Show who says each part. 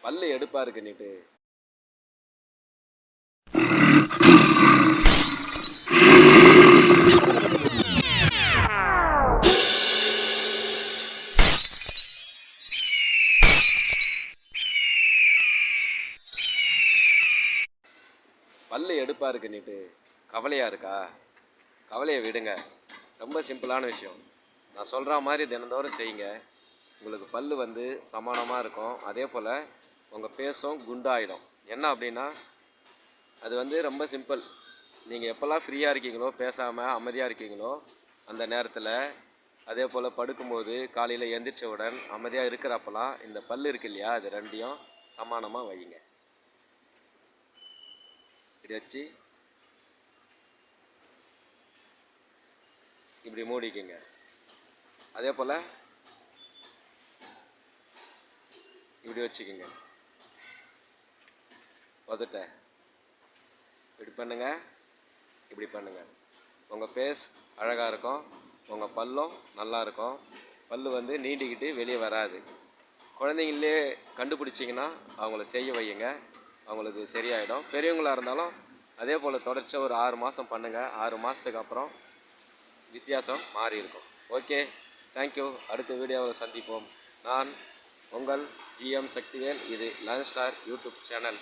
Speaker 1: பல்லு எடுப்பா இருக்கு நீட்டு. பல்லு எடுப்பா இருக்கு நீட்டு. கவலையா இருக்கா? கவலையை விடுங்க. ரொம்ப சிம்பிளான விஷயம். நான் சொல்கிற மாதிரி தினந்தோறும் செய்யுங்க. உங்களுக்கு பல் வந்து சமானமாக இருக்கும். அதே போல் உங்கள் பேசும் குண்டாயிடும். என்ன அப்படின்னா அது வந்து ரொம்ப சிம்பிள் நீங்கள் எப்போல்லாம் ஃப்ரீயாக இருக்கீங்களோ பேசாமல் அமைதியாக இருக்கீங்களோ அந்த நேரத்தில் அதே போல் படுக்கும்போது காலையில் எந்திரிச்சவுடன் அமைதியாக இருக்கிறப்பெல்லாம் இந்த பல் இருக்கு இல்லையா அது ரெண்டையும் சமானமாக வையுங்க. இப்படி வச்சு இப்படி மூடிக்கிங்க. அதே போல் இப்படி வச்சுக்கோங்க. உதட்ட இப்படி பண்ணுங்கள் இப்படி பண்ணுங்கள் உங்கள் பேஸ் அழகாக இருக்கும். உங்கள் பல்லும் நல்லாயிருக்கும் பல் பல்லு வந்து நீண்டிக்கிட்டு வெளியே வராது. குழந்தைங்களே கண்டுபிடிச்சிங்கன்னா அவங்கள செய்ய வையுங்க. அவங்களுக்கு சரியாயிடும். பெரியவங்களாக இருந்தாலும் அதே போல் தொடர்ச்சியாக ஒரு ஆறு மாதம் பண்ணுங்கள் ஆறு மாதத்துக்கு அப்புறம் வித்தியாசம் மாறி இருக்கும். ஓகே தேங்க்யூ அடுத்த வீடியோவில் சந்திப்போம். நான் உங்கள் ஜிஎம் சக்திவேல் இது லன்ச் ஸ்டார் யூடியூப் சேனல்